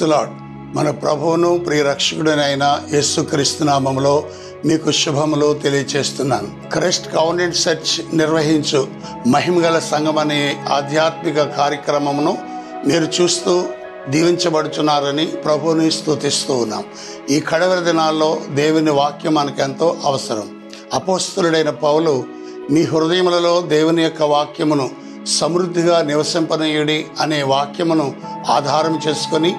క్రైస్తులాడ్ మన ప్రభువును ప్రియ యేసు యేసుక్రీస్తు నామములో మీకు శుభములు తెలియచేస్తున్నాను. క్రైస్ట్ కౌండెంట్ సెర్చ్ నిర్వహించు మహిమగల సంఘం అనే ఆధ్యాత్మిక కార్యక్రమమును మీరు చూస్తూ దీవించబడుచున్నారని ప్రభువుని స్తుతిస్తూ ఉన్నాం. ఈ కడవరి దినాల్లో దేవుని వాక్యం మనకెంతో అవసరం. అపోస్తులుడైన పౌలు మీ హృదయములలో దేవుని యొక్క వాక్యమును సమృద్ధిగా నివసింపనీయుడి అనే వాక్యమును ఆధారం చేసుకొని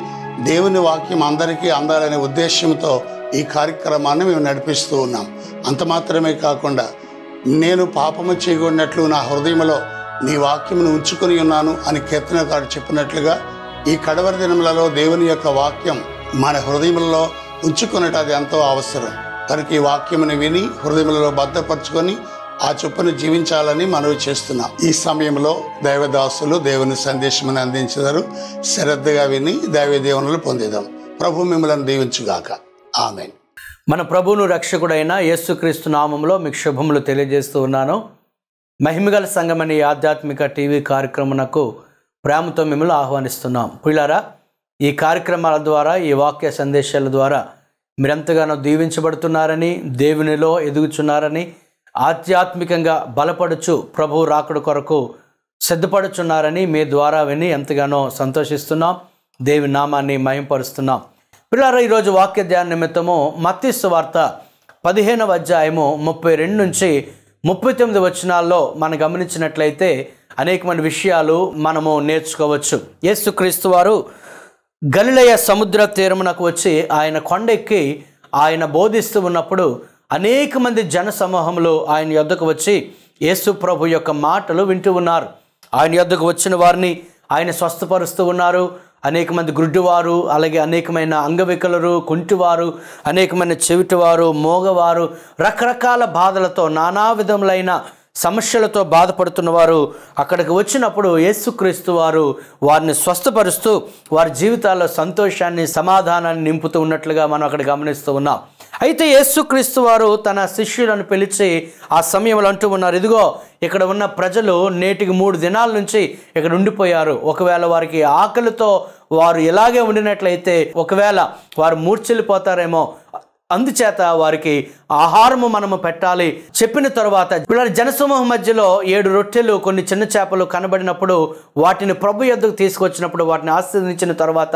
దేవుని వాక్యం అందరికీ అందాలనే ఉద్దేశంతో ఈ కార్యక్రమాన్ని మేము నడిపిస్తూ ఉన్నాం. అంత మాత్రమే కాకుండా నేను పాపము చేయకూడినట్లు నా హృదయంలో నీ వాక్యమును ఉంచుకొని ఉన్నాను అని కీర్తనకారు చెప్పినట్లుగా ఈ కడవరి దినములలో దేవుని యొక్క వాక్యం మన హృదయములలో ఉంచుకున్నట్టు అది ఎంతో అవసరం. కనుక ఈ వాక్యమును విని హృదయములలో భద్రపరచుకొని ఆ చొప్పున జీవించాలని మనవి చేస్తున్నాం. ఈ సమయంలో దైవదాసులు దేవుని సందేశమని అందించారు శ్రద్ధగా విని దైవ దేవునులు పొందేదాం. ప్రభు మిమ్మల్ని దీవించుగాక. ఆమె మన ప్రభువును రక్షకుడైన యేసుక్రీస్తు నామంలో మీకు శుభములు తెలియజేస్తూ ఉన్నాను. మహిమగల సంగమని ఆధ్యాత్మిక టీవీ కార్యక్రమకు ప్రేమతో మిమ్మల్ని ఆహ్వానిస్తున్నాం. పిల్లారా ఈ కార్యక్రమాల ద్వారా ఈ వాక్య సందేశాల ద్వారా మీరెంతగానో దీవించబడుతున్నారని దేవునిలో ఎదుగుచున్నారని ఆధ్యాత్మికంగా బలపడుచు ప్రభు రాకడ కొరకు సిద్ధపడుచున్నారని మీ ద్వారా విని ఎంతగానో సంతోషిస్తున్నాం. దేవి నామాన్ని మయంపరుస్తున్నాం పిల్లల ఈరోజు వాక్య ధ్యాన నిమిత్తము మత్తిస్సు వార్త పదిహేనవ అధ్యాయము ముప్పై రెండు నుంచి ముప్పై తొమ్మిది వచనాల్లో మనం గమనించినట్లయితే అనేకమైన విషయాలు మనము నేర్చుకోవచ్చు. యేసుక్రీస్తు వారు గలిలయ సముద్ర తీరమునకు వచ్చి ఆయన కొండెక్కి ఆయన బోధిస్తూ ఉన్నప్పుడు అనేక మంది జన సమూహంలో ఆయన యొద్దకు వచ్చి యేసు ప్రభు యొక్క మాటలు వింటూ ఉన్నారు. ఆయన యొద్దకు వచ్చిన వారిని ఆయన స్వస్థపరుస్తూ ఉన్నారు. అనేక మంది గుడ్డివారు అలాగే అనేకమైన అంగవికలరు కుంటివారు అనేకమైన చెవిటివారు మోగవారు రకరకాల బాధలతో నానా విధములైన సమస్యలతో బాధపడుతున్న వారు అక్కడికి వచ్చినప్పుడు యేసుక్రీస్తు వారు వారిని స్వస్థపరుస్తూ వారి జీవితాల్లో సంతోషాన్ని సమాధానాన్ని నింపుతూ ఉన్నట్లుగా మనం అక్కడ గమనిస్తూ ఉన్నాం. అయితే యేసుక్రీస్తు వారు తన శిష్యులను పిలిచి ఆ సమయంలో అంటూ ఉన్నారు ఇదిగో ఇక్కడ ఉన్న ప్రజలు నేటికి మూడు దినాల నుంచి ఇక్కడ ఉండిపోయారు. ఒకవేళ వారికి ఆకలితో వారు ఇలాగే ఉండినట్లయితే ఒకవేళ వారు మూర్చెళ్ళిపోతారేమో అందుచేత వారికి ఆహారము మనము పెట్టాలి. చెప్పిన తర్వాత పిల్లల జనసమూహం మధ్యలో ఏడు రొట్టెలు కొన్ని చిన్న చేపలు కనబడినప్పుడు వాటిని ప్రభు యొద్దకు తీసుకొచ్చినప్పుడు వాటిని ఆస్వాదించిన తర్వాత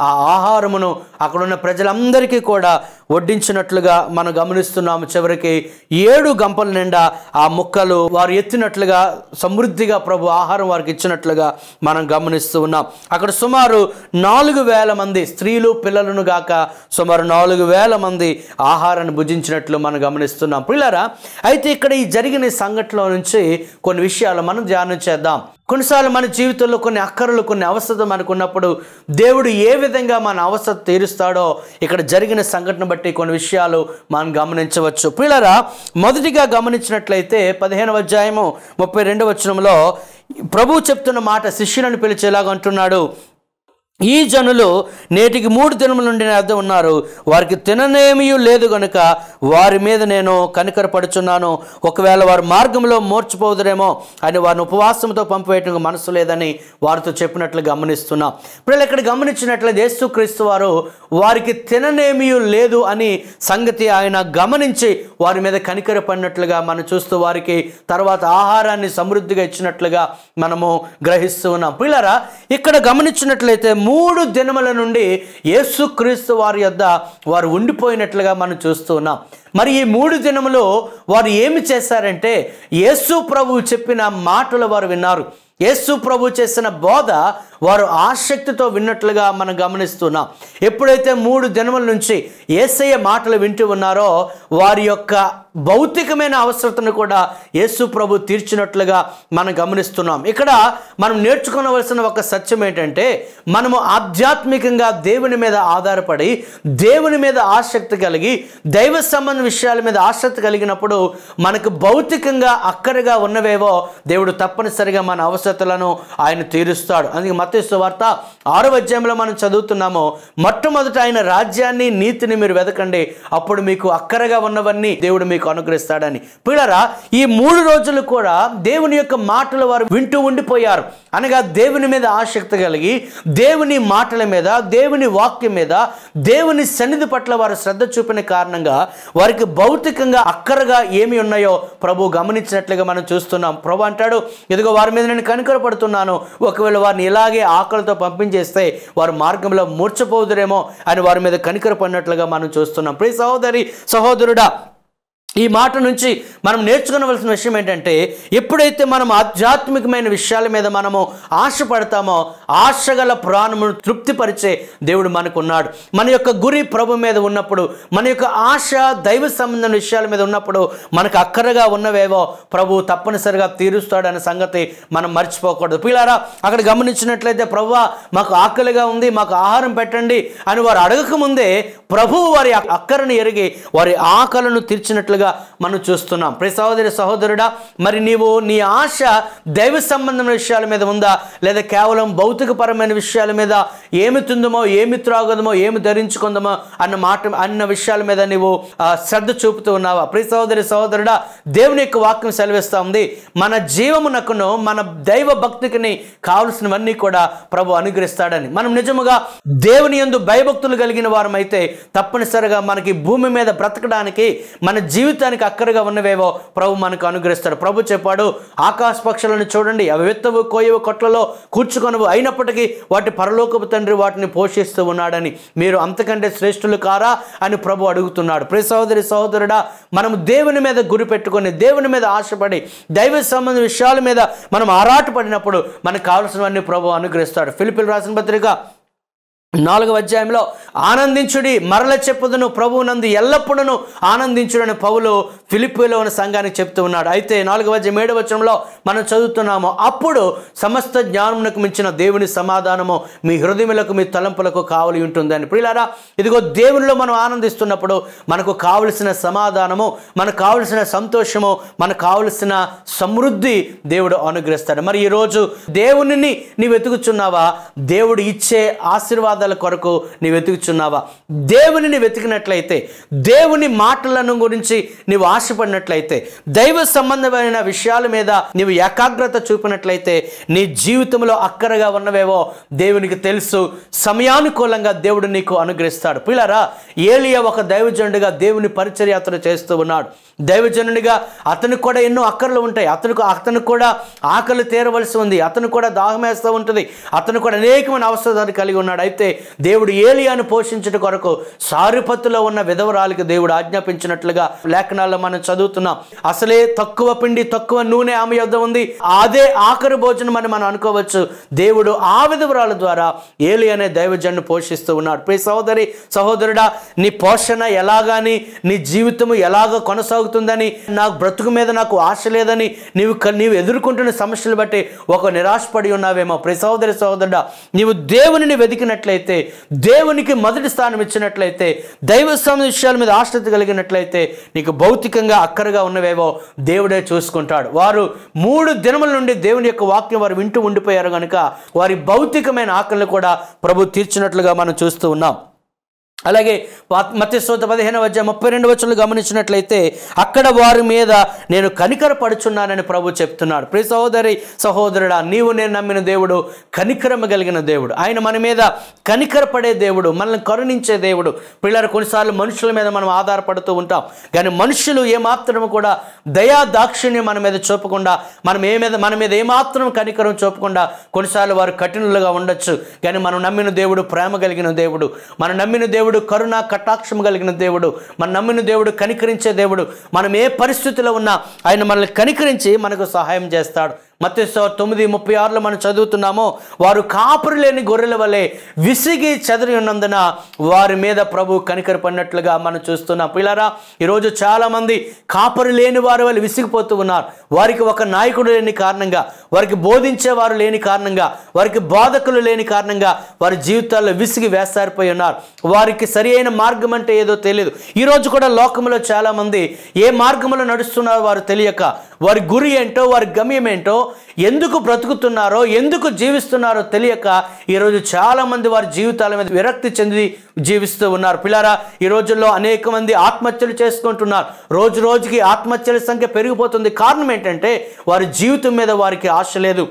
ఆ ఆహారమును అక్కడున్న ప్రజలందరికీ కూడా వడ్డించినట్లుగా మనం గమనిస్తున్నాము. చివరికి ఏడు గంపల నిండా ఆ ముక్కలు వారు ఎత్తినట్లుగా సమృద్ధిగా ప్రభు ఆహారం వారికి ఇచ్చినట్లుగా మనం గమనిస్తూ ఉన్నాం. అక్కడ సుమారు నాలుగు వేల మంది స్త్రీలు పిల్లలను గాక సుమారు నాలుగు వేల మంది ఆహారాన్ని భుజించినట్లు మనం గమనిస్తున్నాం. పిల్లరా అయితే ఇక్కడ ఈ జరిగిన సంఘటనలో నుంచి కొన్ని విషయాలు మనం ధ్యానం చేద్దాం. కొన్నిసార్లు మన జీవితంలో కొన్ని అక్కరలు కొన్ని అవసరం మనకున్నప్పుడు దేవుడు ఏ విధంగా మన అవసరం తీరుస్తాడో ఇక్కడ జరిగిన సంఘటన బట్టి కొన్ని విషయాలు మనం గమనించవచ్చు. పిల్లరా మొదటిగా గమనించినట్లయితే పదిహేనవ అధ్యాయము ముప్పై రెండవ వచనంలో ప్రభు చెప్తున్న మాట శిష్యులను పిలిచేలాగా అంటున్నాడు. ఈ జనులు నేటికి మూడు దినముల నుండి నా ఉన్నారు. వారికి తిననేమీ లేదు గనుక వారి మీద నేను కనికరపడుచున్నాను. ఒకవేళ వారు మార్గంలో మోర్చిపోదురేమో అని వారిని ఉపవాసంతో పంపివేయటం మనసు లేదని వారితో చెప్పినట్లు గమనిస్తున్నాం. ఇప్పుడు ఇక్కడ గమనించినట్లయితే యేసుక్రీస్తు వారు వారికి తిననేమీ లేదు అని సంగతి ఆయన గమనించి వారి మీద కనికరపడినట్లుగా మనం చూస్తూ వారికి తర్వాత ఆహారాన్ని సమృద్ధిగా ఇచ్చినట్లుగా మనము గ్రహిస్తూ ఉన్నాం. పిల్లరా ఇక్కడ గమనించినట్లయితే మూడు దినముల నుండి యేసుక్రీస్తు వారి యొద్ద వారు ఉండిపోయినట్లుగా మనం చూస్తూ ఉన్నాం. మరి ఈ మూడు దినములో వారు ఏమి చేశారంటే యేసు ప్రభువు చెప్పిన మాటలు వారు విన్నారు. యేసు ప్రభు చేసిన బోధ వారు ఆసక్తితో విన్నట్లుగా మనం గమనిస్తున్నాం. ఎప్పుడైతే మూడు దినముల నుంచి ఏసయ్య మాటలు వింటూ ఉన్నారో వారి యొక్క భౌతికమైన అవసరతను కూడా యేసు ప్రభు తీర్చినట్లుగా మనం గమనిస్తున్నాం. ఇక్కడ మనం నేర్చుకోవలసిన ఒక సత్యం ఏంటంటే మనము ఆధ్యాత్మికంగా దేవుని మీద ఆధారపడి దేవుని మీద ఆసక్తి కలిగి దైవ సంబంధ విషయాల మీద ఆసక్తి కలిగినప్పుడు మనకు భౌతికంగా అక్కరగా ఉన్నవేవో దేవుడు తప్పనిసరిగా మన అవసరతలను ఆయన తీరుస్తాడు. అందుకే మత్స్సు వార్త ఆరో అధ్యాయంలో మనం చదువుతున్నామో. మొట్టమొదట ఆయన రాజ్యాన్ని నీతిని మీరు వెతకండి అప్పుడు మీకు అక్కరగా ఉన్నవన్నీ దేవుడు మీకు అనుగ్రహిస్తాడని. పిల్లరా ఈ మూడు రోజులు కూడా దేవుని యొక్క మాటలు వారు వింటూ ఉండిపోయారు. అనగా దేవుని మీద ఆసక్తి కలిగి దేవుని మాటల మీద దేవుని వాక్యం మీద దేవుని సన్నిధి పట్ల వారు శ్రద్ధ చూపిన కారణంగా వారికి భౌతికంగా అక్కరగా ఏమి ఉన్నాయో ప్రభు గమనించినట్లుగా మనం చూస్తున్నాం. ప్రభు అంటాడు ఇదిగో వారి మీద నేను కనికరపడుతున్నాను. ఒకవేళ వారిని ఇలాగే ఆకలితో పంపించేస్తే వారు మార్గంలో మూర్చపోదురేమో అని వారి మీద కనికరపడినట్లుగా మనం చూస్తున్నాం. ప్రియ సహోదరి సహోదరుడా ఈ మాట నుంచి మనం నేర్చుకోవలసిన విషయం ఏంటంటే ఎప్పుడైతే మనం ఆధ్యాత్మికమైన విషయాల మీద మనము ఆశపడతామో ఆశగల ప్రాణమును తృప్తిపరిచే దేవుడు మనకున్నాడు. మన యొక్క గురి ప్రభు మీద ఉన్నప్పుడు మన యొక్క ఆశ దైవ సంబంధం విషయాల మీద ఉన్నప్పుడు మనకు అక్కరగా ఉన్నవేవో ప్రభు తప్పనిసరిగా తీరుస్తాడనే సంగతి మనం మర్చిపోకూడదు. పిల్లారా అక్కడ గమనించినట్లయితే ప్రభు మాకు ఆకలిగా ఉంది మాకు ఆహారం పెట్టండి అని వారు అడగకముందే ప్రభువు వారి అక్కరను ఎరిగి వారి ఆకలను తీర్చినట్లుగా మనం చూస్తున్నాం. ప్రతి సహోదరి సహోదరుడా మరి నీవు నీ ఆశ దైవ సంబంధమైన విషయాల మీద ఉందా? లేదా కేవలం భౌతికపరమైన విషయాల మీద ఏమి తిందమో ఏమి త్రాగదమో ఏమి ధరించుకుందామో అన్న మాట అన్న విషయాల మీద నీవు శ్రద్ధ చూపుతూ ఉన్నావా? ప్రియ సహోదరి సహోదరుడా దేవుని యొక్క వాక్యం సెలవిస్తూ ఉంది. మన జీవమునకును మన దైవ భక్తికి కావలసినవన్నీ కూడా ప్రభు అనుగ్రహిస్తాడని. మనం నిజముగా దేవుని యందు భయభక్తులు కలిగిన వారమైతే తప్పనిసరిగా మనకి భూమి మీద బ్రతకడానికి మన జీవితానికి అక్కరగా ఉన్నవేవో ప్రభు మనకు అనుగ్రహిస్తాడు. ప్రభు చెప్పాడు ఆకాశ పక్షులను చూడండి అవి విత్తవు కోయవు కొట్లలో కూర్చుకొనవు. అయినప్పటికీ వాటి పరలోకపు తండ్రి వాటిని పోషిస్తూ ఉన్నాడని మీరు అంతకంటే శ్రేష్ఠులు కారా? అని ప్రభు అడుగుతున్నాడు. ప్రియ సహోదరి సహోదరుడా మనం దేవుని మీద గురి పెట్టుకొని దేవుని మీద ఆశపడి దైవ సంబంధ విషయాల మీద మనం ఆరాటపడినప్పుడు మనకు కావలసినవన్నీ ప్రభు అనుగ్రహిస్తాడు. ఫిలిపిల్ రాసిన పత్రిక నాలుగవ అధ్యాయంలో ఆనందించుడి మరల చెప్పుదును ప్రభువు నందు ఎల్లప్పుడూ ఆనందించుడని పౌలు ఫిలిపిలో ఉన్న సంఘానికి చెప్తూ ఉన్నాడు. అయితే నాలుగవ అధ్యాయం ఏడవ వచనంలో మనం చదువుతున్నాము అప్పుడు సమస్త జ్ఞానమునకు మించిన దేవుని సమాధానము మీ హృదయములకు మీ తలంపులకు కావలి ఉంటుందని. ప్రియులారా ఇదిగో దేవునిలో మనం ఆనందిస్తున్నప్పుడు మనకు కావలసిన సమాధానము మనకు కావలసిన సంతోషము మనకు కావలసిన సమృద్ధి దేవుడు అనుగ్రహిస్తాడు. మరి ఈరోజు దేవునిని నీ వెతుకుచున్నావా? దేవుడు ఇచ్చే ఆశీర్వాదాల కొరకు నీ వెతుకుచున్నావా దేవునిని వెతికినట్లయితే దేవుని మాటలను గురించి నీవు ఆశపడినట్లయితే దైవ సంబంధమైన విషయాల మీద నీవు ఏకాగ్రత చూపినట్లయితే నీ జీవితంలో అక్కరగా ఉన్నవేవో దేవునికి తెలుసు. సమయానుకూలంగా దేవుడు నీకు అనుగ్రహిస్తాడు. పిల్లరా ఏలియా ఒక దైవజనుడిగా దేవుని పరిచర్య అతను చేస్తూ ఉన్నాడు. దైవజనుడిగా అతనికి కూడా ఎన్నో అక్కర్లు ఉంటాయి. అతనికి అతనికి కూడా ఆకలి తీరవలసి ఉంది. అతను కూడా దాహం వేస్తూ ఉంటుంది. అతను కూడా అనేకమైన అవసరాలు కలిగి ఉన్నాడు. అయితే దేవుడు ఏలియాను పోషించట కొరకు సారుపత్తులో ఉన్న విధవరాలకు దేవుడు ఆజ్ఞాపించినట్లుగా లేఖనాల్లో మనం చదువుతున్నాం. అసలే తక్కువ పిండి తక్కువ నూనె ఆమె యొద్ద ఉంది. అదే ఆఖరి భోజనం అని మనం అనుకోవచ్చు. దేవుడు ఆ విధవరాల ద్వారా ఏలి అనే దైవజన్ను పోషిస్తూ ఉన్నాడు. ప్రియ సహోదరి సహోదరుడా నీ పోషణ ఎలాగాని నీ జీవితము ఎలాగ కొనసాగుతుందని నాకు బ్రతుకు మీద నాకు ఆశ లేదని నీవు నీవు ఎదుర్కొంటున్న సమస్యలు బట్టి ఒక నిరాశపడి ఉన్నావేమో. ప్రియ సహోదరి సహోదరుడా నీవు దేవునిని కలిగినట్లయితే దేవునికి మొదటి స్థానం ఇచ్చినట్లయితే దైవ విషయాల మీద ఆసక్తి కలిగినట్లయితే నీకు భౌతికంగా అక్కరగా ఉన్నవేవో దేవుడే చూసుకుంటాడు. వారు మూడు దినముల నుండి దేవుని యొక్క వాక్యం వారు వింటూ ఉండిపోయారు కనుక వారి భౌతికమైన ఆకలిని కూడా ప్రభు తీర్చినట్లుగా మనం చూస్తూ ఉన్నాం. అలాగే మత్స్యోత పదిహేను వచ్చే ముప్పై రెండు వచ్చులు గమనించినట్లయితే అక్కడ వారి మీద నేను కనికరపడుచున్నానని ప్రభు చెప్తున్నాడు. ప్రి సహోదరి సహోదరుడా నీవు నేను నమ్మిన దేవుడు కనికరమ కలిగిన దేవుడు. ఆయన మన మీద కనికరపడే దేవుడు మనల్ని కరుణించే దేవుడు. పిల్లలు కొన్నిసార్లు మనుషుల మీద మనం ఆధారపడుతూ ఉంటాం. కానీ మనుషులు ఏమాత్రము కూడా దయా దాక్షిణ్యం మన మీద చూపకుండా మనం ఏ మీద మన మీద ఏమాత్రం కనికరం చూపకుండా కొన్నిసార్లు వారు కఠినులుగా ఉండొచ్చు. కానీ మనం నమ్మిన దేవుడు ప్రేమ కలిగిన దేవుడు. మనం నమ్మిన దేవుడు కరుణ కటాక్షం కలిగిన దేవుడు. మనం నమ్మిన దేవుడు కనికరించే దేవుడు. మనం ఏ పరిస్థితిలో ఉన్నా ఆయన మనల్ని కనికరించి మనకు సహాయం చేస్తాడు. మత్స్య తొమ్మిది ముప్పై ఆరులో మనం చదువుతున్నామో వారు కాపురు లేని గొర్రెల వలె విసిగి చెదరి ఉన్నందున వారి మీద ప్రభు కనికరపడినట్లుగా మనం చూస్తున్నాం. పిల్లరా ఈరోజు చాలామంది కాపురు లేని వారి వల్ల విసిగిపోతూ ఉన్నారు. వారికి ఒక నాయకుడు లేని కారణంగా వారికి బోధించేవారు లేని కారణంగా వారికి బోధకులు లేని కారణంగా వారి జీవితాల్లో విసిగి వేస్తారిపోయి ఉన్నారు. వారికి సరి అయిన మార్గం అంటే ఏదో తెలియదు ఈరోజు కూడా లోకంలో చాలామంది ఏ మార్గంలో నడుస్తున్నారో వారు తెలియక వారి గురి ఏంటో వారి గమ్యం ఏంటో ఎందుకు బ్రతుకుతున్నారో ఎందుకు జీవిస్తున్నారో తెలియక ఈరోజు చాలామంది వారి జీవితాల మీద విరక్తి చెంది జీవిస్తూ ఉన్నారు. పిల్లారా ఈ రోజుల్లో అనేక మంది ఆత్మహత్యలు చేసుకుంటున్నారు. రోజు రోజుకి ఆత్మహత్యల సంఖ్య పెరిగిపోతుంది. కారణం ఏంటంటే వారి జీవితం మీద వారికి ఆశ లేదు.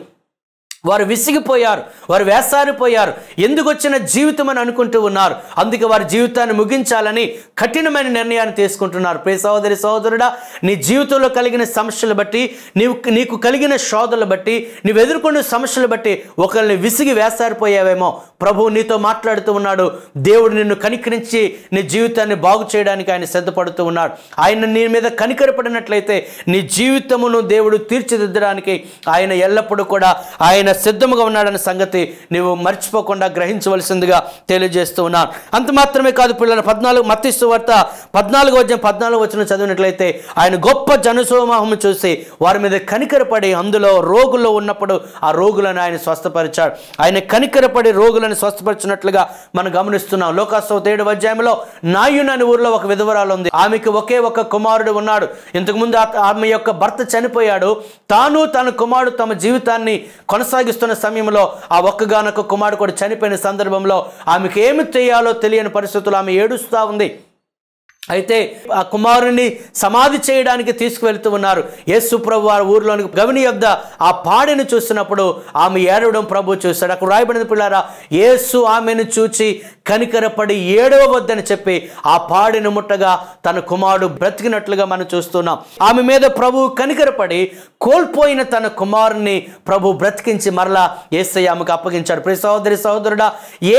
వారు విసిగిపోయారు వారు వేసారిపోయారు. ఎందుకు వచ్చిన జీవితం అని అనుకుంటూ ఉన్నారు? అందుకే వారి జీవితాన్ని ముగించాలని కఠినమైన నిర్ణయాన్ని తీసుకుంటున్నారు. ప్రియ సహోదరి సహోదరుడా నీ జీవితంలో కలిగిన సమస్యలు బట్టి నీవు నీకు కలిగిన శోధలు బట్టి నీవు ఎదుర్కొన్న సమస్యలు బట్టి ఒకరిని విసిగి వేసారిపోయావేమో. ప్రభువు నీతో మాట్లాడుతూ ఉన్నాడు. దేవుడు నిన్ను కనికరించి నీ జీవితాన్ని బాగు చేయడానికి ఆయన సిద్ధపడుతూ ఉన్నాడు. ఆయన నీ మీద కనికరపడినట్లయితే నీ జీవితమును దేవుడు తీర్చిదిద్దడానికి ఆయన ఎల్లప్పుడూ కూడా ఆయన సిద్ధముగా ఉన్నాడన్న సంగతి నీవు మర్చిపోకుండా గ్రహించవలసిందిగా తెలియజేస్తూ ఉన్నాను. అంత మాత్రమే కాదు పిల్లలు పద్నాలుగు మత్తిస్తు వార్త పద్నాలుగు వచ్చిన పద్నాలుగు వచ్చిన చదివినట్లయితే ఆయన గొప్ప జనసోమాహము చూసి వారి మీద కనికరపడి అందులో రోగుల్లో ఉన్నప్పుడు ఆ రోగులను ఆయన స్వస్థపరిచాడు. ఆయన కనికరపడి రోగులను స్వస్థపరిచినట్లుగా మనం గమనిస్తున్నాం. లోకాసవ ఏడు అధ్యాయంలో నాయున్ అనే ఊరిలో ఒక విధవరాలు ఉంది. ఆమెకి ఒకే ఒక కుమారుడు ఉన్నాడు. ఇంతకుముందు ఆ- ఆమె యొక్క భర్త చనిపోయాడు. తాను తన కుమారుడు తమ జీవితాన్ని కొనసాగిస్తున్న సమయంలో ఆ ఒక్కగానొక్క కుమారుడు కూడా చనిపోయిన సందర్భంలో ఆమెకు ఏమి చేయాలో తెలియని పరిస్థితులు ఆమె ఏడుస్తూ ఉంది. అయితే ఆ కుమారుని సమాధి చేయడానికి తీసుకువెళ్తూ ఉన్నారు. యేసు ప్రభు వారి ఊర్లోని గవిని యొద్ద ఆ పాడిని చూసినప్పుడు ఆమె ఏడవడం ప్రభు చూశాడు. అక్కడ రాయబడిన పిల్లారా యేసు ఆమెను చూచి కనికరపడి ఏడవవద్దని చెప్పి ఆ పాడిని ముట్టగా తన కుమారుడు బ్రతికినట్లుగా మనం చూస్తున్నాం. ఆమె మీద ప్రభు కనికరపడి కోల్పోయిన తన కుమారుని ప్రభు బ్రతికించి మరలా ఏసై ఆమెకు అప్పగించాడు. ప్రియ సహోదరి సహోదరుడా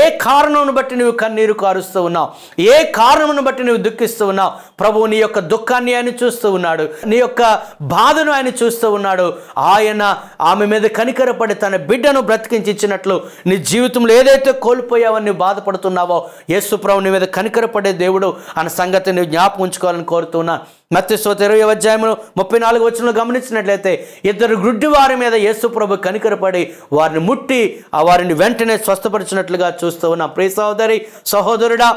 ఏ కారణమును బట్టి నువ్వు కన్నీరు కారుస్తూ ఉన్నావు? ఏ కారణమును బట్టి నువ్వు దుఃఖిస్తూ ఉన్నావు. ప్రభు నీ యొక్క దుఃఖాన్ని ఆయన చూస్తూ ఉన్నాడు. నీ యొక్క బాధను ఆయన చూస్తూ ఉన్నాడు. ఆయన ఆమె మీద కనికరపడి తన బిడ్డను బ్రతికించినట్లు నీ జీవితంలో ఏదైతే కోల్పోయావని నువ్వు బాధపడుతున్నావో యేసు ప్రభు నీ మీద కనికరపడే దేవుడు అన్న సంగతి నువ్వు జ్ఞాపకం ఉంచుకోవాలని కోరుతున్నా. మత్స్యోత ఇరవై అధ్యాయంలో ముప్పై నాలుగు వచ్చిన గమనించినట్లయితే ఇద్దరు గుడ్డి వారి మీద యేసు ప్రభు కనికరపడి వారిని ముట్టి ఆ వారిని వెంటనే స్వస్థపరిచినట్లుగా చూస్తూ ఉన్న. ప్రియ సహోదరి సహోదరుడా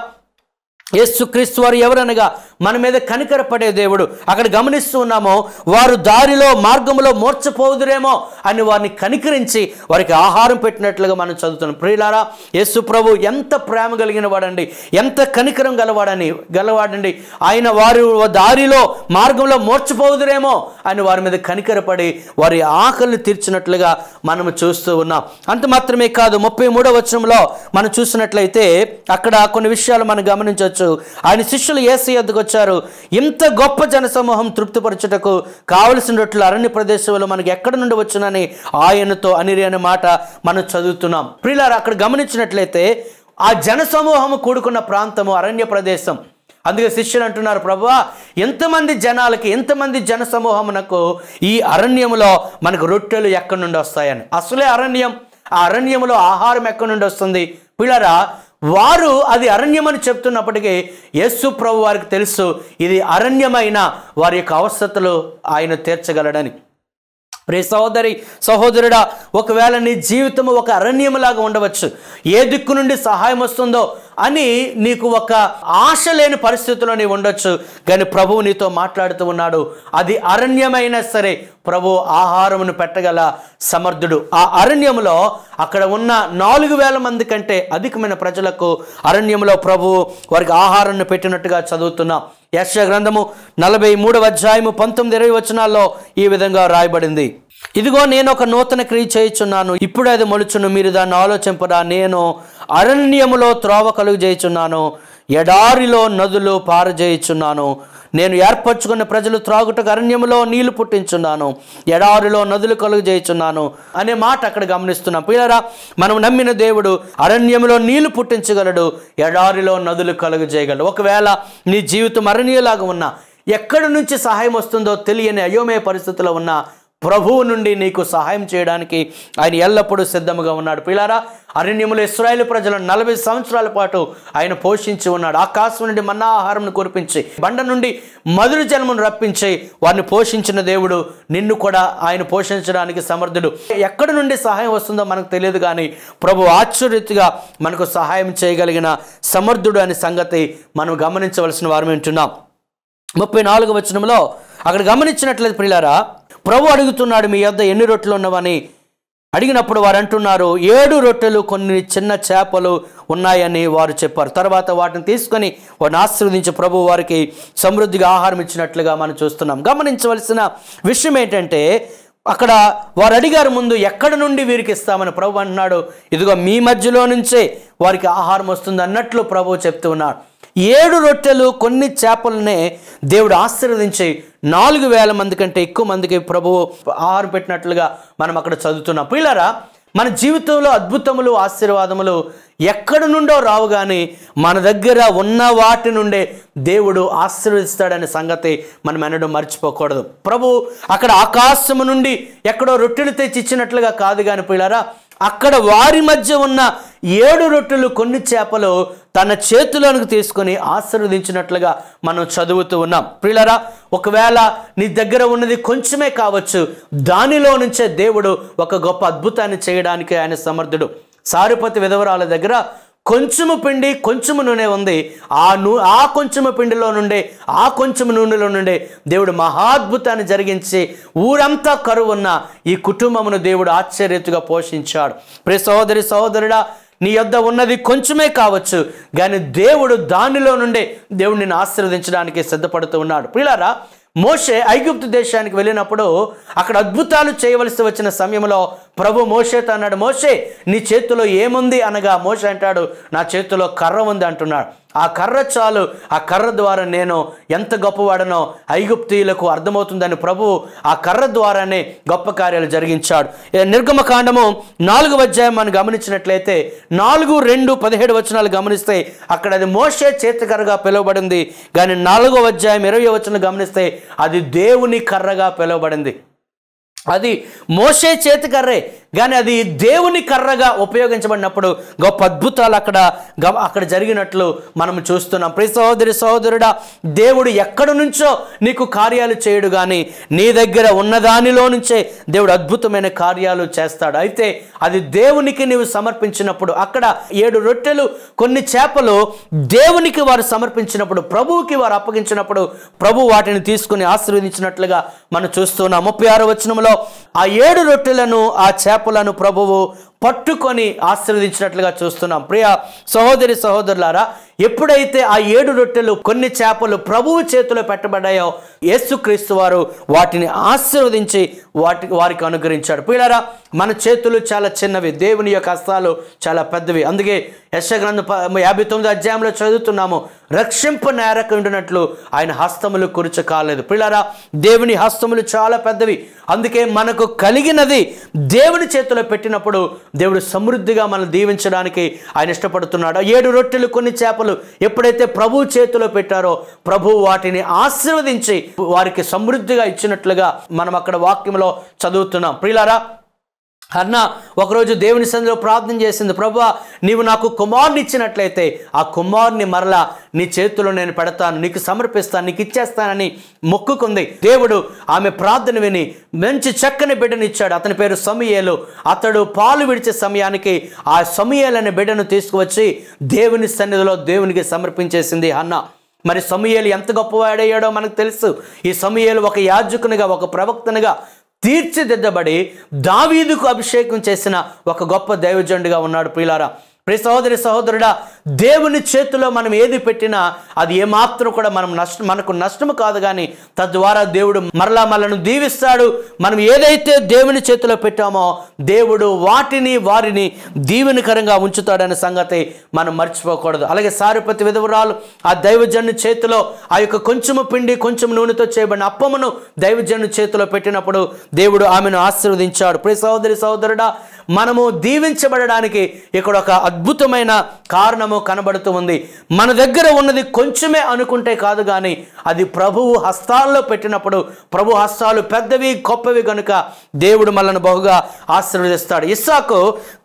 యేసుక్రీస్తు వారు ఎవరనగా మన మీద కనికరపడే దేవుడు. అక్కడ గమనిస్తూ ఉన్నామో వారు దారిలో మార్గంలో మోర్చపోదురేమో అని వారిని కనికరించి వారికి ఆహారం పెట్టినట్లుగా మనం చదువుతున్నాం. ప్రియులారా యేసు ప్రభు ఎంత ప్రేమ కలిగిన వాడండి ఎంత కనికరం గలవాడని గలవాడండి. ఆయన వారు దారిలో మార్గంలో మోర్చపోదురేమో అని వారి మీద కనికరపడి వారి ఆకలిని తీర్చినట్లుగా మనం చూస్తూ ఉన్నాం. అంత మాత్రమే కాదు ముప్పై మూడో వచనంలో మనం చూసినట్లయితే అక్కడ కొన్ని విషయాలు మనం గమనించవచ్చు. ఆయన శిష్యులు ఏసీ ఎద్దుకు వచ్చారు. ఇంత గొప్ప జనసమూహం తృప్తిపరచుటకు కావలసినట్లు అరణ్య ప్రదేశంలో మనకి ఎక్కడ నుండి వచ్చునని ఆయనతో అనిరి అనే మాట మనం చదువుతున్నాం. ప్రిలారు అక్కడ గమనించినట్లయితే ఆ జనసమూహము కూడుకున్న ప్రాంతము అరణ్య ప్రదేశం. అందుకే శిష్యులు అంటున్నారు ప్రభువా ఎంతమంది జనాలకి ఎంతమంది జన సమూహమునకు ఈ అరణ్యములో మనకు రొట్టెలు ఎక్కడి నుండి వస్తాయని? అసలే అరణ్యం. ఆ అరణ్యములో ఆహారం ఎక్కడి నుండి వస్తుంది? పిల్లరా వారు అది అరణ్యమని చెప్తున్నప్పటికీ యేసు ప్రభు వారికి తెలుసు ఇది అరణ్యమైన వారి యొక్క అవసరతలు ఆయన తీర్చగలడని. ప్రియ సహోదరి సహోదరుడా ఒకవేళ నీ జీవితము ఒక అరణ్యములాగా ఉండవచ్చు ఏ దిక్కు నుండి సహాయం వస్తుందో అని నీకు ఒక ఆశ లేని పరిస్థితిలో నీవు ఉండొచ్చు. కానీ ప్రభువు నీతో మాట్లాడుతూ ఉన్నాడు అది అరణ్యమైనా సరే ప్రభు ఆహారమును పెట్టగల సమర్థుడు. ఆ అరణ్యములో అక్కడ ఉన్న నాలుగు వేల మంది కంటే అధికమైన ప్రజలకు అరణ్యంలో ప్రభు వారికి ఆహారాన్ని పెట్టినట్టుగా చదువుతున్నాం. యశ గ్రంథము నలభై మూడవ అధ్యాయము పంతొమ్మిది ఇరవై వచనాల్లో ఈ విధంగా రాయబడింది. ఇదిగో నేను ఒక నూతన క్రియ చేయుచున్నాను. ఇప్పుడు అది మొలుచును. మీరు దాన్ని ఆలోచింపరా. నేను అరణ్యములో త్రోవ కలుగు చేయుచున్నాను ఎడారిలో నదులు పారజేయుచున్నాను. నేను ఏర్పరచుకున్న ప్రజలు త్రాగుటకు అరణ్యములో నీళ్ళు పుట్టించున్నాను ఎడారిలో నదులు కలుగు చేయుచున్నాను అనే మాట అక్కడ గమనిస్తున్నాం. పిల్లరా మనం నమ్మిన దేవుడు అరణ్యములో నీళ్ళు పుట్టించగలడు ఎడారిలో నదులు కలుగు చేయగలడు ఒకవేళ నీ జీవితం అరణ్యలాగా ఉన్నా ఎక్కడి నుంచి సహాయం వస్తుందో తెలియని అయోమయ పరిస్థితిలో ఉన్న ప్రభువు నుండి నీకు సహాయం చేయడానికి ఆయన ఎల్లప్పుడూ సిద్ధముగా ఉన్నాడు. పిల్లారా అరణ్యములు ఇస్రాయేల్ ప్రజలను నలభై సంవత్సరాల పాటు ఆయన పోషించి ఉన్నాడు. ఆకాశం నుండి మన్నా ఆహారంను కురిపించి బండ నుండి మధుర జన్మను రప్పించి వారిని పోషించిన దేవుడు నిన్ను కూడా ఆయన పోషించడానికి సమర్థుడు. ఎక్కడి నుండి సహాయం వస్తుందో మనకు తెలియదు కానీ ప్రభు ఆశ్చర్యతగా మనకు సహాయం చేయగలిగిన సమర్థుడు అనే సంగతి మనం గమనించవలసిన వారు వింటున్నాం ముప్పై నాలుగు వచనంలో అక్కడ గమనించినట్లయితే పిల్లారా ప్రభు అడుగుతున్నాడు మీ యొద్ద ఎన్ని రొట్టెలు ఉన్నవని? అడిగినప్పుడు వారు అంటున్నారు ఏడు రొట్టెలు కొన్ని చిన్న చేపలు ఉన్నాయని వారు చెప్పారు. తర్వాత వాటిని తీసుకొని వారిని ఆశీర్వదించి ప్రభు వారికి సమృద్ధిగా ఆహారం ఇచ్చినట్లుగా మనం చూస్తున్నాం. గమనించవలసిన విషయం ఏంటంటే అక్కడ వారు అడిగారు ముందు ఎక్కడి నుండి వీరికి ఇస్తామని? ప్రభు అంటున్నాడు ఇదిగో మీ మధ్యలో నుంచే వారికి ఆహారం వస్తుంది అన్నట్లు ప్రభు చెప్తూ ఉన్నాడు. ఏడు రొట్టెలు కొన్ని చేపలనే దేవుడు ఆశీర్వదించి నాలుగు వేల మంది కంటే ఎక్కువ మందికి ప్రభువు ఆహారం పెట్టినట్లుగా మనం అక్కడ చదువుతున్నాం. పిల్లరా మన జీవితంలో అద్భుతములు ఆశీర్వాదములు ఎక్కడి నుండో రావు కానీ మన దగ్గర ఉన్న వాటి నుండే దేవుడు ఆశీర్వదిస్తాడనే సంగతి మనం అనడం మర్చిపోకూడదు. ప్రభు అక్కడ ఆకాశము నుండి ఎక్కడో రొట్టెలు తెచ్చి ఇచ్చినట్లుగా కాదు కానీ పిల్లరా అక్కడ వారి మధ్య ఉన్న ఏడు రొట్టెలు కొన్ని చేపలు తన చేతిలోనికి తీసుకొని ఆశీర్వదించినట్లుగా మనం చదువుతూ ఉన్నాం. ప్రిలరా ఒకవేళ నీ దగ్గర ఉన్నది కొంచెమే కావచ్చు దానిలో నుంచే దేవుడు ఒక గొప్ప అద్భుతాన్ని చేయడానికి ఆయన సమర్థుడు. సారుపతి విధవరాల దగ్గర కొంచెము పిండి కొంచెము నూనె ఉంది. ఆ నూ ఆ కొంచెము పిండిలో నుండే ఆ కొంచెము నూనెలో నుండే దేవుడు మహాద్భుతాన్ని జరిగించి ఊరంతా కరువు ఉన్న ఈ కుటుంబమును దేవుడు ఆశ్చర్యతగా పోషించాడు. ప్రే సహోదరి సహోదరుడా నీ యొద్ద ఉన్నది కొంచెమే కావచ్చు కానీ దేవుడు దానిలో నుండే దేవుడిని ఆశీర్వదించడానికి సిద్ధపడుతూ ఉన్నాడు. పిల్లారా మోషే ఐగుప్తు దేశానికి వెళ్ళినప్పుడు అక్కడ అద్భుతాలు చేయవలసి వచ్చిన సమయంలో ప్రభు మోషేతో అన్నాడు మోషే నీ చేతిలో ఏముంది? అనగా మోషే అంటాడు నా చేతిలో కర్ర ఉంది అంటున్నాడు. ఆ కర్ర చాలు. ఆ కర్ర ద్వారా నేను ఎంత గొప్పవాడనో ఐగుప్తీయులకు అర్థమవుతుందని ప్రభు ఆ కర్ర ద్వారానే గొప్ప కార్యాలు జరిగించాడు. నిర్గమకాండము నాలుగు అధ్యాయం మనం గమనించినట్లయితే నాలుగు రెండు పదిహేడు వచనాలు గమనిస్తే అక్కడ అది మోషే చేతికర్రగా పిలువబడింది. కానీ నాలుగో అధ్యాయం ఇరవై వచనం గమనిస్తే అది దేవుని కర్రగా పిలువబడింది. అది మోసే చేతికర్రే. కానీ అది దేవుని కర్రగా ఉపయోగించబడినప్పుడు గొప్ప అద్భుతాలు అక్కడ అక్కడ జరిగినట్లు మనం చూస్తున్నాం. ప్రతి సహోదరి సహోదరుడా దేవుడు ఎక్కడి నుంచో నీకు కార్యాలు చేయడు కానీ నీ దగ్గర ఉన్నదానిలో నుంచే దేవుడు అద్భుతమైన కార్యాలు చేస్తాడు. అయితే అది దేవునికి నీవు సమర్పించినప్పుడు అక్కడ ఏడు రొట్టెలు కొన్ని చేపలు దేవునికి వారు సమర్పించినప్పుడు ప్రభువుకి వారు అప్పగించినప్పుడు ప్రభు వాటిని తీసుకుని ఆశీర్వదించినట్లుగా మనం చూస్తున్నాం. ముప్పై ఆరో వచనంలో ఆ ఏడు రొట్టెలను ఆ చేప చేపలను ప్రభువు పట్టుకొని ఆశీర్వదించినట్లుగా చూస్తున్నాం. ప్రియ సహోదరి సహోదరులారా ఎప్పుడైతే ఆ ఏడు రొట్టెలు కొన్ని చేపలు ప్రభువు చేతిలో పెట్టబడ్డాయో యేసుక్రీస్తు వారు వాటిని ఆశీర్వదించి వాటి వారికి అనుగ్రహించాడు. పిల్లరా మన చేతులు చాలా చిన్నవి దేవుని యొక్క హస్తాలు చాలా పెద్దవి. అందుకే యశగ్రంథ యాభై తొమ్మిది అధ్యాయంలో చదువుతున్నాము రక్షింపు నేరకు ఉండినట్లు ఆయన హస్తములు కురుచ కాలేదు. పిల్లరా దేవుని హస్తములు చాలా పెద్దవి. అందుకే మనకు కలిగినది దేవుని చేతిలో పెట్టినప్పుడు దేవుడు సమృద్ధిగా మనం దీవించడానికి ఆయన ఇష్టపడుతున్నాడు. ఆ ఏడు రొట్టెలు కొన్ని చేపలు ఎప్పుడైతే ప్రభు చేతిలో పెట్టారో ప్రభు వాటిని ఆశీర్వదించి వారికి సమృద్ధిగా ఇచ్చినట్లుగా మనం అక్కడ వాక్యంలో చదువుతున్నాం. ప్రియులారా అన్న ఒకరోజు దేవుని సందులో ప్రార్థన చేసింది ప్రభా నీవు నాకు కుమారుని ఇచ్చినట్లయితే ఆ కుమారుని మరలా నీ చేతిలో నేను పెడతాను నీకు సమర్పిస్తాను నీకు ఇచ్చేస్తానని మొక్కుకుంది. దేవుడు ఆమె ప్రార్థన విని మంచి చక్కని బిడ్డను ఇచ్చాడు. అతని పేరు సమయలు. అతడు పాలు విడిచే సమయానికి ఆ సమయలనే బిడ్డను తీసుకువచ్చి దేవుని సన్నిధిలో దేవునికి సమర్పించేసింది. అన్న మరి సమయలు ఎంత గొప్పవాడయ్యాడో మనకు తెలుసు. ఈ సమయలు ఒక యాజకునిగా ఒక ప్రవక్తనిగా తీర్చిదిద్దబడి దావీదుకు అభిషేకం చేసిన ఒక గొప్ప దైవజండుగా ఉన్నాడు ప్రియులారా. ప్రియ సహోదరి సహోదరుడా దేవుని చేతిలో మనం ఏది పెట్టినా అది ఏమాత్రం కూడా మనం నష్టం మనకు నష్టము కాదు కానీ తద్వారా దేవుడు మరలా మనను దీవిస్తాడు. మనం ఏదైతే దేవుని చేతిలో పెట్టామో దేవుడు వాటిని వారిని దీవెనకరంగా ఉంచుతాడనే సంగతి మనం మర్చిపోకూడదు. అలాగే సారుపతి విధవరాలు ఆ దైవజను చేతిలో ఆ యొక్క కొంచెము పిండి కొంచెం నూనెతో చేయబడిన అప్పమును దైవజను చేతిలో పెట్టినప్పుడు దేవుడు ఆమెను ఆశీర్వదించాడు. ప్రియ సహోదరి సహోదరుడా మనము దీవించబడడానికి ఇక్కడ ఒక అద్భుతమైన కారణము కనబడుతూ ఉంది. మన దగ్గర ఉన్నది కొంచెమే అనుకుంటే కాదు కానీ అది ప్రభువు హస్తాల్లో పెట్టినప్పుడు ప్రభు హస్తాలు పెద్దవి గొప్పవి కనుక దేవుడు మనల్ని బహుగా ఆశీర్వదిస్తాడు. ఇస్సాకు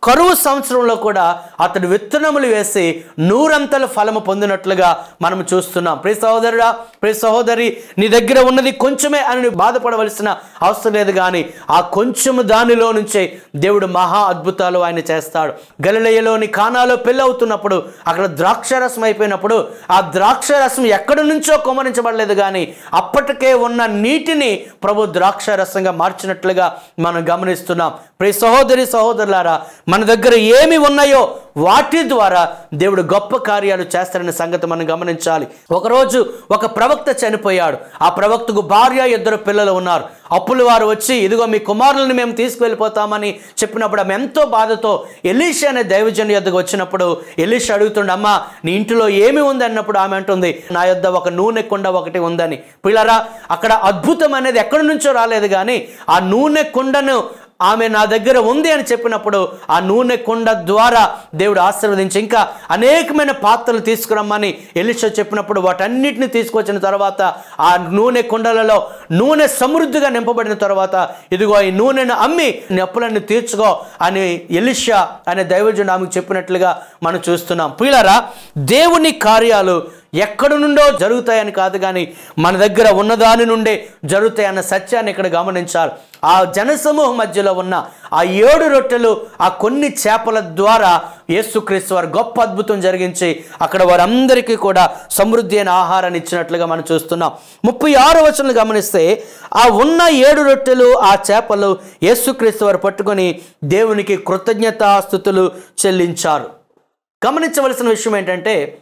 కరువు సంవత్సరంలో కూడా అతడు విత్తనములు వేసి నూరంతల ఫలము పొందినట్లుగా మనం చూస్తున్నాం. ప్రియ సహోదరుడా ప్రియ సహోదరి నీ దగ్గర ఉన్నది కొంచెమే అని బాధపడవలసిన అవసరం లేదు కానీ ఆ కొంచెము దానిలో నుంచే దేవుడు మహా అద్భుతాలు ఆయన చేస్తాడు. గలిలయలోని కానాలో పెళ్ళి అవుతున్నప్పుడు అక్కడ ద్రాక్షరసం అయిపోయినప్పుడు ఆ ద్రాక్షరసం ఎక్కడి నుంచో కుమరించబడలేదు కానీ అప్పటికే ఉన్న నీటిని ప్రభు ద్రాక్షరసంగా మార్చినట్లుగా మనం గమనిస్తున్నాం. ప్రతి సహోదరి సహోదరులారా మన దగ్గర ఏమి ఉన్నాయో వాటి ద్వారా దేవుడు గొప్ప కార్యాలు చేస్తారనే సంగతి మనం గమనించాలి. ఒకరోజు ఒక ప్రవక్త చనిపోయాడు. ఆ ప్రవక్తకు భార్య ఇద్దరు పిల్లలు ఉన్నారు. అప్పులు వారు వచ్చి ఇదిగో మీ కుమారులను మేము తీసుకువెళ్ళిపోతామని చెప్పినప్పుడు ఆమె ఎంతో బాధతో ఎలీష అనే దైవజన్ యొద్దకు వచ్చినప్పుడు ఎలీష అడుగుతుండ అమ్మా నీ ఇంటిలో ఏమి ఉంది? అన్నప్పుడు ఆమె అంటుంది నా యొద్ద ఒక నూనె కుండ ఒకటి ఉందని. పిల్లరా అక్కడ అద్భుతం అనేది ఎక్కడి నుంచో రాలేదు కానీ ఆ నూనె కుండను ఆమె నా దగ్గర ఉంది అని చెప్పినప్పుడు ఆ నూనె కుండ ద్వారా దేవుడు ఆశీర్వదించి ఇంకా అనేకమైన పాత్రలు తీసుకురమ్మని ఎలిషా చెప్పినప్పుడు వాటన్నిటిని తీసుకొచ్చిన తర్వాత ఆ నూనె కుండలలో నూనె సమృద్ధిగా నింపబడిన తర్వాత ఇదిగో ఈ నూనెను అమ్మి నొప్పులన్నీ తీర్చుకో అని ఎలిషా అనే దైవజుడు ఆమెకు చెప్పినట్లుగా మనం చూస్తున్నాం. పిల్లరా దేవుని కార్యాలు ఎక్కడి నుండో జరుగుతాయని కాదు కానీ మన దగ్గర ఉన్నదాని నుండే జరుగుతాయన్న సత్యాన్ని ఇక్కడ గమనించాలి ఆ జనసమూహం మధ్యలో ఉన్న ఆ ఏడు రొట్టెలు ఆ కొన్ని చేపల ద్వారా యేసుక్రీస్తు వారు గొప్ప అద్భుతం జరిగించి అక్కడ వారందరికీ కూడా సమృద్ధి అయిన ఆహారాన్ని ఇచ్చినట్లుగా మనం చూస్తున్నాం. ముప్పై ఆరు వచనం గమనిస్తే ఆ ఉన్న ఏడు రొట్టెలు ఆ చేపలు యేసుక్రీస్తు వారు పట్టుకొని దేవునికి కృతజ్ఞతాస్థుతులు చెల్లించారు. గమనించవలసిన విషయం ఏంటంటే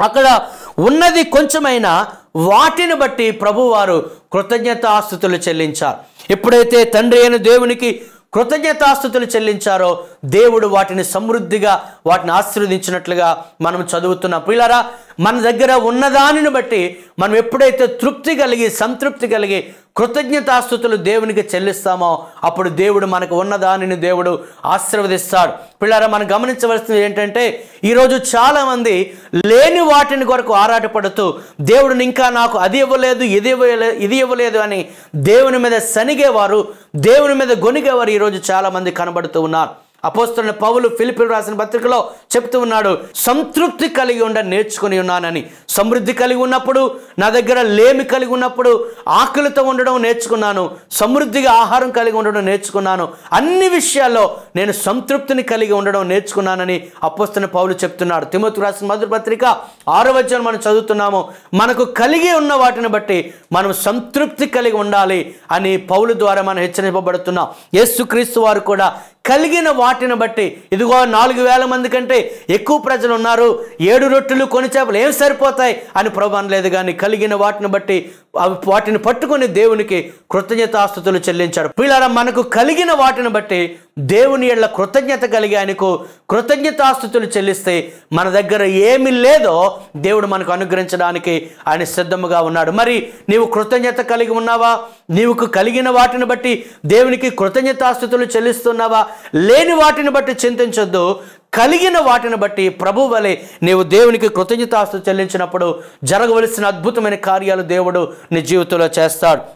అక్కడ ఉన్నది కొంచెమైనా వాటిని బట్టి ప్రభువారు కృతజ్ఞతాస్థుతులు చెల్లించారు. ఎప్పుడైతే తండ్రి అయిన దేవునికి కృతజ్ఞతాస్థుతులు చెల్లించారో దేవుడు వాటిని సమృద్ధిగా వాటిని ఆశీర్వదించినట్లుగా మనం చదువుతున్నాం. పిల్లరా మన దగ్గర ఉన్నదానిని బట్టి మనం ఎప్పుడైతే తృప్తి కలిగి సంతృప్తి కలిగి కృతజ్ఞతాస్థుతులు దేవునికి చెల్లిస్తామో అప్పుడు దేవుడు మనకు ఉన్నదానిని దేవుడు ఆశీర్వదిస్తాడు. పిల్లరా మనం గమనించవలసింది ఏంటంటే ఈరోజు చాలామంది లేని వాటిని కొరకు ఆరాటపడుతూ దేవుడిని ఇంకా నాకు అది ఇవ్వలేదు ఇది ఇవ్వలేదు ఇది ఇవ్వలేదు అని దేవుని మీద సనిగేవారు దేవుని మీద గొనిగేవారు ఈరోజు చాలామంది కనబడుతూ ఉన్నారు. అపోస్తున్న పౌలు ఫిలిపిల్ రాసిన పత్రికలో చెప్తూ ఉన్నాడు సంతృప్తి కలిగి ఉండ నేర్చుకుని ఉన్నానని. సమృద్ధి కలిగి ఉన్నప్పుడు నా దగ్గర లేమి కలిగి ఉన్నప్పుడు ఆకలితో ఉండడం నేర్చుకున్నాను సమృద్ధిగా ఆహారం కలిగి ఉండడం నేర్చుకున్నాను. అన్ని విషయాల్లో నేను సంతృప్తిని కలిగి ఉండడం నేర్చుకున్నానని అపోస్తున్న పౌలు చెప్తున్నాడు. తిమోతి రాసిన మధుర పత్రిక ఆరో వచ్చిన మనం చదువుతున్నాము మనకు కలిగి ఉన్న వాటిని బట్టి మనం సంతృప్తి కలిగి ఉండాలి అని పౌలు ద్వారా మనం హెచ్చరింపబడుతున్నాం. యేసుక్రీస్తు వారు కూడా కలిగిన వాటిని బట్టి. ఇదిగో నాలుగు వేల మంది కంటే ఎక్కువ ప్రజలు ఉన్నారు. ఏడు రొట్టెలు కొన్ని చేపలు ఏం సరిపోతాయి అని ప్రభు అనలేదు కానీ కలిగిన వాటిని బట్టి అవి వాటిని పట్టుకొని దేవునికి కృతజ్ఞతాస్తుతులు చెల్లించాడు పిల్లల మనకు కలిగిన వాటిని బట్టి దేవుని ఎళ్ళ కృతజ్ఞత కలిగి ఆయనకు కృతజ్ఞతాస్థుతులు చెల్లిస్తే మన దగ్గర ఏమి లేదో దేవుడు మనకు అనుగ్రహించడానికి ఆయన సిద్ధముగా ఉన్నాడు. మరి నీవు కృతజ్ఞత కలిగి ఉన్నావా? నీవు కలిగిన వాటిని బట్టి దేవునికి కృతజ్ఞతాస్థుతులు చెల్లిస్తున్నావా? లేని వాటిని బట్టి చింతించొద్దు. కలిగిన వాటిని బట్టి ప్రభు వలె నీవు దేవునికి కృతజ్ఞతాస్తు చెల్లించినప్పుడు జరగవలసిన అద్భుతమైన కార్యాలు దేవుడు నీ జీవితంలో చేస్తాడు.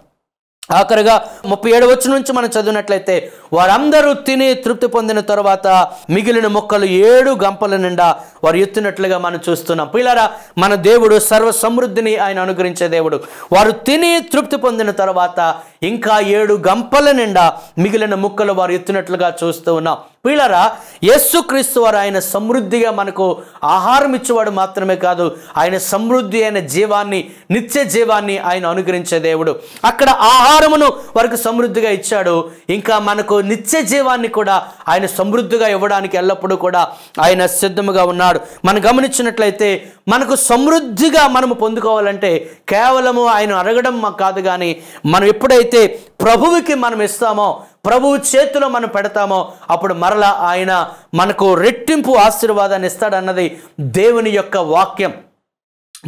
ఆఖరిగా ముప్పై ఏడు వచ్చి నుంచి మనం చదివినట్లయితే వారందరూ తిని తృప్తి పొందిన తర్వాత మిగిలిన మొక్కలు ఏడు గంపల నిండా వారు ఎత్తినట్లుగా మనం చూస్తున్నాం. పిల్లరా మన దేవుడు సర్వ సమృద్ధిని ఆయన అనుగ్రహించే దేవుడు. వారు తిని తృప్తి పొందిన తర్వాత ఇంకా ఏడు గంపల నిండా మిగిలిన ముక్కలు వారు ఎత్తినట్లుగా చూస్తూ ఉన్నాం. పిల్లరా యేసుక్రీస్తు వారు ఆయన సమృద్ధిగా మనకు ఆహారం ఇచ్చేవాడు మాత్రమే కాదు ఆయన సమృద్ధి అయిన జీవాన్ని నిత్య జీవాన్ని ఆయన అనుగ్రహించే దేవుడు. అక్కడ ఆహారమును వారికి సమృద్ధిగా ఇచ్చాడు. ఇంకా మనకు నిత్య జీవాన్ని కూడా ఆయన సమృద్ధిగా ఇవ్వడానికి ఎల్లప్పుడూ కూడా ఆయన సిద్ధముగా ఉన్నాడు. మనం గమనించినట్లయితే మనకు సమృద్ధిగా మనము పొందుకోవాలంటే కేవలము ఆయన అడగడం కాదు కానీ మనం ఎప్పుడైతే ప్రభువుకి మనం ఇస్తామో ప్రభువు చేతిలో మనం పెడతామో అప్పుడు మరలా ఆయన మనకు రెట్టింపు ఆశీర్వాదాన్ని ఇస్తాడన్నది దేవుని యొక్క వాక్యం.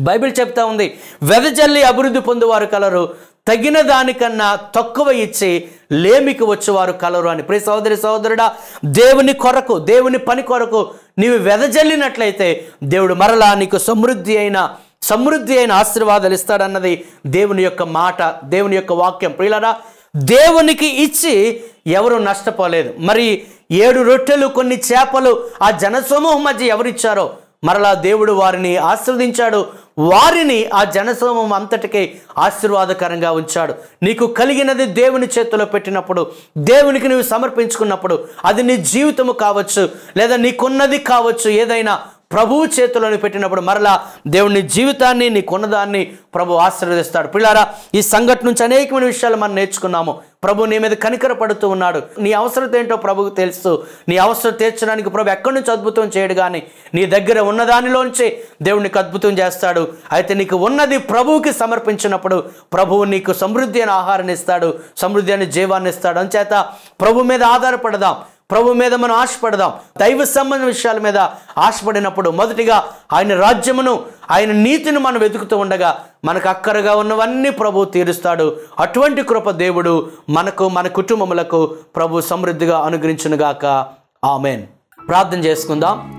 బైబిల్ చెప్తా ఉంది వెదజల్లి అభివృద్ధి పొందేవారు కలరు తగిన దానికన్నా తక్కువ ఇచ్చి లేమికి వచ్చేవారు కలరు అని. ప్రియ సహోదరి సహోదరుడా దేవుని కొరకు దేవుని పని కొరకు నీవు వెదజల్లినట్లయితే దేవుడు మరలా నీకు సమృద్ధి అయిన సమృద్ధి అయిన ఆశీర్వాదాలు ఇస్తాడన్నది దేవుని యొక్క మాట దేవుని యొక్క వాక్యం. ప్రియులరా దేవునికి ఇచ్చి ఎవరు నష్టపోలేదు. మరి ఏడు రొట్టెలు కొన్ని చేపలు ఆ జనసమూహం మధ్య ఎవరిచ్చారో? మరలా దేవుడు వారిని ఆశీర్వదించాడు. వారిని ఆ జనసమూహం అంతటికి ఆశీర్వాదకరంగా ఉంచాడు. నీకు కలిగినది దేవుని చేతిలో పెట్టినప్పుడు దేవునికి నువ్వు సమర్పించుకున్నప్పుడు అది నీ జీవితము కావచ్చు లేదా నీకున్నది కావచ్చు ఏదైనా ప్రభువు చేతిలోని పెట్టినప్పుడు మరలా దేవుని జీవితాన్ని నీకున్నదాన్ని ప్రభు ఆశీర్వదిస్తాడు. పిల్లారా ఈ సంఘటన నుంచి అనేకమైన విషయాలు మనం నేర్చుకున్నాము. ప్రభు నీ మీద కనికరపడుతూ ఉన్నాడు. నీ అవసరత ఏంటో ప్రభుకు తెలుసు నీ అవసరం తీర్చడానికి ప్రభు ఎక్కడి నుంచి అద్భుతం చేయడు కానీ నీ దగ్గర ఉన్నదానిలోంచి దేవుడు నీకు అద్భుతం చేస్తాడు. అయితే నీకు ఉన్నది ప్రభువుకి సమర్పించినప్పుడు ప్రభువు నీకు సమృద్ధి అయిన ఆహారాన్ని ఇస్తాడు సమృద్ధి అయిన జీవాన్ని ఇస్తాడు. అంచేత ప్రభు మీద ఆధారపడదాం. ప్రభు మీద మనం ఆశపడదాం. దైవ సంబంధ విషయాల మీద ఆశపడినప్పుడు మొదటిగా ఆయన రాజ్యమును ఆయన నీతిని మనం వెతుకుతూ ఉండగా మనకు అక్కరగా ఉన్నవన్నీ ప్రభు తీరుస్తాడు. అటువంటి కృప దేవుడు మనకు మన కుటుంబములకు ప్రభు సమృద్ధిగా అనుగ్రహించునుగాక. ఆమెన్. ప్రార్థన చేసుకుందాం.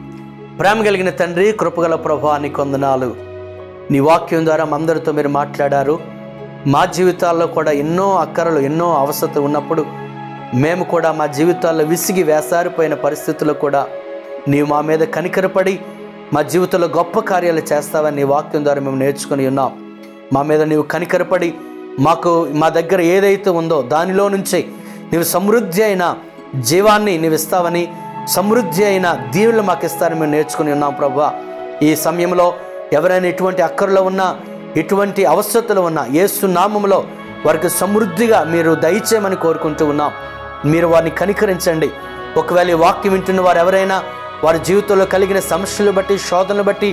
ప్రేమ కలిగిన తండ్రి కృపగల ప్రభాని కొందనాలు నీ వాక్యం ద్వారా అందరితో మీరు మాట్లాడారు. మా జీవితాల్లో కూడా ఎన్నో అక్కరలు ఎన్నో అవసరత ఉన్నప్పుడు మేము కూడా మా జీవితాల్లో విసిగి వేసారిపోయిన పరిస్థితుల్లో కూడా నీవు మా మీద కనికరపడి మా జీవితంలో గొప్ప కార్యాలు చేస్తావని నీ వాక్యం ద్వారా మేము నేర్చుకుని ఉన్నాం. మా మీద నీవు కనికరపడి మాకు మా దగ్గర ఏదైతే ఉందో దానిలో నుంచి నీవు సమృద్ధి అయిన జీవాన్ని నీవు ఇస్తావని సమృద్ధి అయిన దీవులు మాకు ఇస్తారని మేము నేర్చుకుని ఉన్నాం ప్రభా. ఈ సమయంలో ఎవరైనా ఎటువంటి అక్కర్లో ఉన్నా ఎటువంటి అవసరతలు ఉన్నా యేసు నామములో వారికి సమృద్ధిగా మీరు దయచేయమని కోరుకుంటూ ఉన్నాం. మీరు వారిని కనికరించండి. ఒకవేళ ఈ వాక్యం వింటున్న వారు ఎవరైనా వారి జీవితంలో కలిగిన సమస్యలు బట్టి శోధనలు బట్టి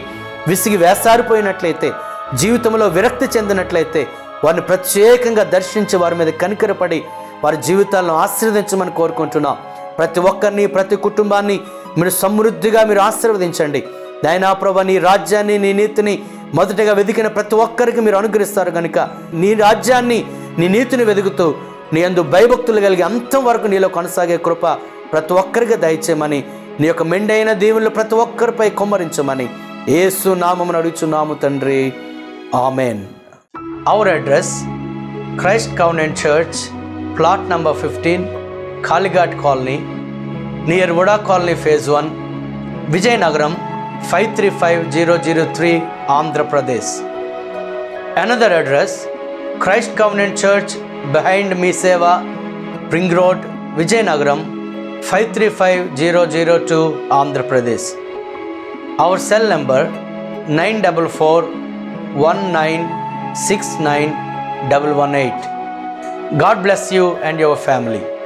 విసిగి వేసారిపోయినట్లయితే జీవితంలో విరక్తి చెందినట్లయితే వారిని ప్రత్యేకంగా దర్శించి వారి మీద కనికరపడి వారి జీవితాలను ఆశీర్వదించమని కోరుకుంటున్నాం. ప్రతి ఒక్కరిని ప్రతి కుటుంబాన్ని మీరు సమృద్ధిగా మీరు ఆశీర్వదించండి. దైనా ప్రభా నీ రాజ్యాన్ని నీ నీతిని మొదటగా వెతికిన ప్రతి ఒక్కరికి మీరు అనుగ్రహిస్తారు కనుక నీ రాజ్యాన్ని నీ నీతిని వెతుకుతూ నీ అందు భయభక్తులు కలిగి అంతం వరకు నీలో కొనసాగే కృప ప్రతి ఒక్కరికి దయచేయమని నీ యొక్క మెండైన దేవుళ్ళు ప్రతి ఒక్కరిపై కుమ్మరించమని ఏసు నామమును అడుగుచున్నాము తండ్రి. Amen. Our address Christ covenant church plot number fifteen Kalighat colony near VUDA colony phase one Vizianagaram five three five zero zero three Andhra Pradesh another address Christ covenant church behind Miseva, Ring Road, Vijayanagaram, 535002 Andhra Pradesh. Our cell number 944 God bless you and your family.